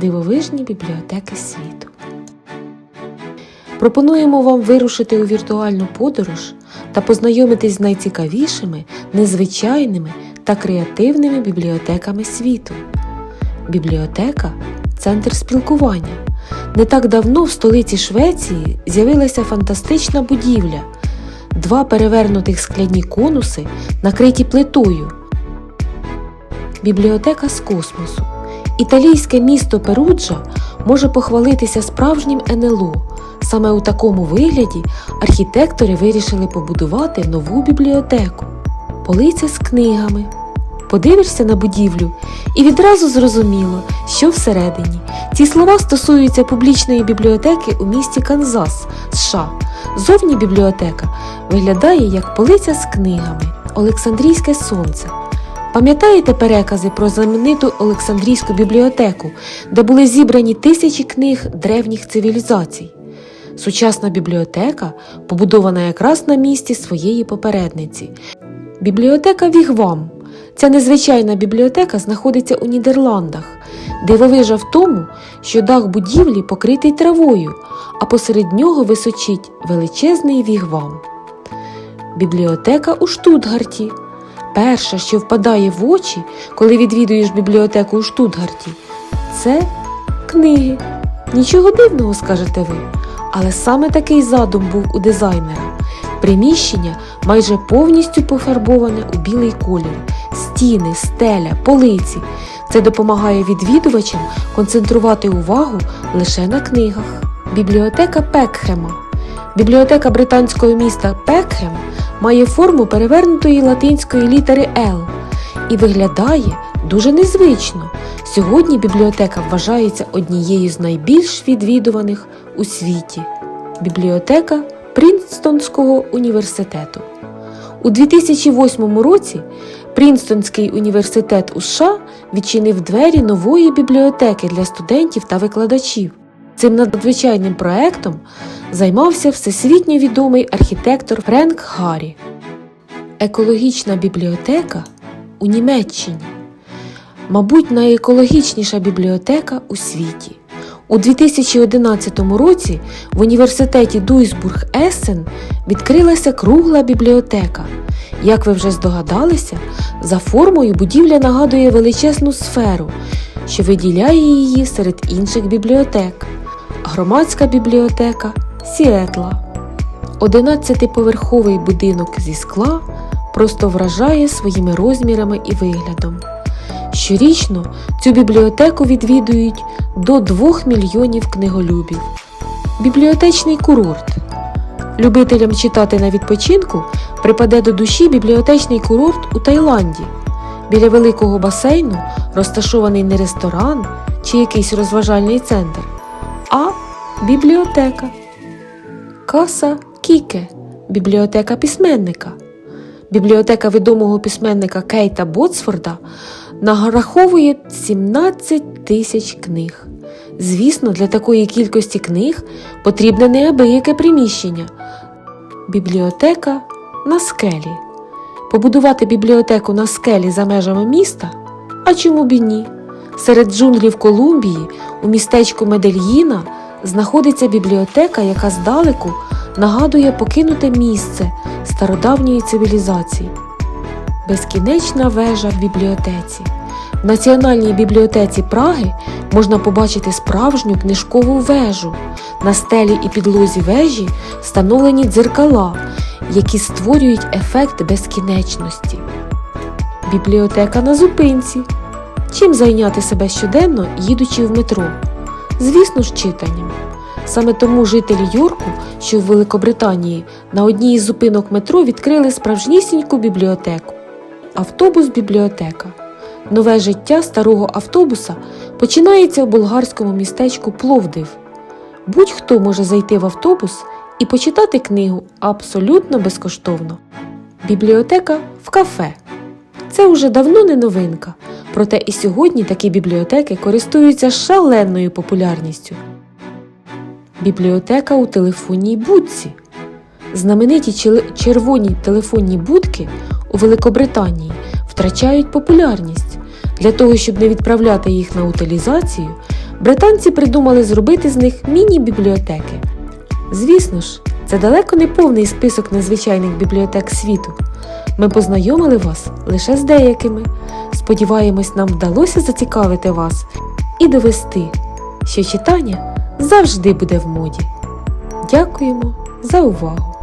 дивовижні бібліотеки світу. Пропонуємо вам вирушити у віртуальну подорож та познайомитись з найцікавішими, незвичайними та креативними бібліотеками світу. Бібліотека центр спілкування. Не так давно в столиці Швеції з'явилася фантастична будівля, два перевернутих скляні конуси, накриті плитою. Бібліотека з космосу. Італійське місто Перуджа може похвалитися справжнім НЛО. Саме у такому вигляді архітектори вирішили побудувати нову бібліотеку. Полиця з книгами. Подивишся на будівлю і відразу зрозуміло, що всередині. Ці слова стосуються публічної бібліотеки у місті Канзас, США. Зовні бібліотека виглядає як полиця з книгами, Олександрійське сонце. Пам'ятаєте перекази про знамениту Олександрійську бібліотеку, де були зібрані тисячі книг древніх цивілізацій? Сучасна бібліотека побудована якраз на місці своєї попередниці. Бібліотека Вігвам. Ця незвичайна бібліотека знаходиться у Нідерландах. Дивовижа в тому, що дах будівлі покритий травою, а посеред нього височить величезний вігвам. Бібліотека у Штутгарті. Перше, що впадає в очі, коли відвідуєш бібліотеку у Штутгарті, це книги. Нічого дивного, скажете ви, але саме такий задум був у дизайнера. Приміщення майже повністю пофарбоване у білий колір, стіни, стеля, полиці. Це допомагає відвідувачам концентрувати увагу лише на книгах. Бібліотека Пекхема. Бібліотека британського міста Пекхем має форму перевернутої латинської літери L і виглядає дуже незвично. Сьогодні бібліотека вважається однією з найбільш відвідуваних у світі. Бібліотека Прінстонського університету. У 2008 році Прінстонський університет у США відчинив двері нової бібліотеки для студентів та викладачів. Цим надзвичайним проектом займався всесвітньо відомий архітектор Френк Гаррі. Екологічна бібліотека у Німеччині. Мабуть, найекологічніша бібліотека у світі. У 2011 році в університеті Дуйсбург Ессен відкрилася кругла бібліотека. Як ви вже здогадалися, за формою будівля нагадує величезну сферу, що виділяє її серед інших бібліотек. Громадська бібліотека Сіетла. 11-поверховий будинок зі скла просто вражає своїми розмірами і виглядом. Щорічно цю бібліотеку відвідують до 2 мільйонів книголюбів. Бібліотечний курорт. Любителям читати на відпочинку припаде до душі бібліотечний курорт у Таїланді. Біля великого басейну розташований не ресторан чи якийсь розважальний центр, бібліотека. Каса Кіке бібліотека письменника. Бібліотека відомого письменника Кейта Боцфорда нараховує 17 тисяч книг. Звісно, для такої кількості книг потрібне неабияке приміщення. Бібліотека на скелі. Побудувати бібліотеку на скелі за межами міста? А чому б і ні? Серед джунглів Колумбії у містечку Медельїна знаходиться бібліотека, яка здалеку нагадує покинуте місце стародавньої цивілізації. Безкінечна вежа в бібліотеці. В Національній бібліотеці Праги можна побачити справжню книжкову вежу. На стелі і підлозі вежі встановлені дзеркала, які створюють ефект безкінечності. Бібліотека на зупинці. Чим зайняти себе щоденно, їдучи в метро? Звісно ж, читанням. Саме тому жителі Йорку, що в Великобританії, на одній із зупинок метро відкрили справжнісіньку бібліотеку. Автобус-бібліотека. Нове життя старого автобуса починається у болгарському містечку Пловдив. Будь-хто може зайти в автобус і почитати книгу абсолютно безкоштовно. Бібліотека в кафе. Це уже давно не новинка, проте і сьогодні такі бібліотеки користуються шаленою популярністю. Бібліотека у телефонній будці. Знамениті червоні телефонні будки у Великобританії втрачають популярність. Для того, щоб не відправляти їх на утилізацію, Британці придумали зробити з них міні-бібліотеки. Звісно ж, це далеко не повний список незвичайних бібліотек світу. Ми познайомили вас лише з деякими. Сподіваємось, нам вдалося зацікавити вас і довести, що читання завжди буде в моді. Дякуємо за увагу!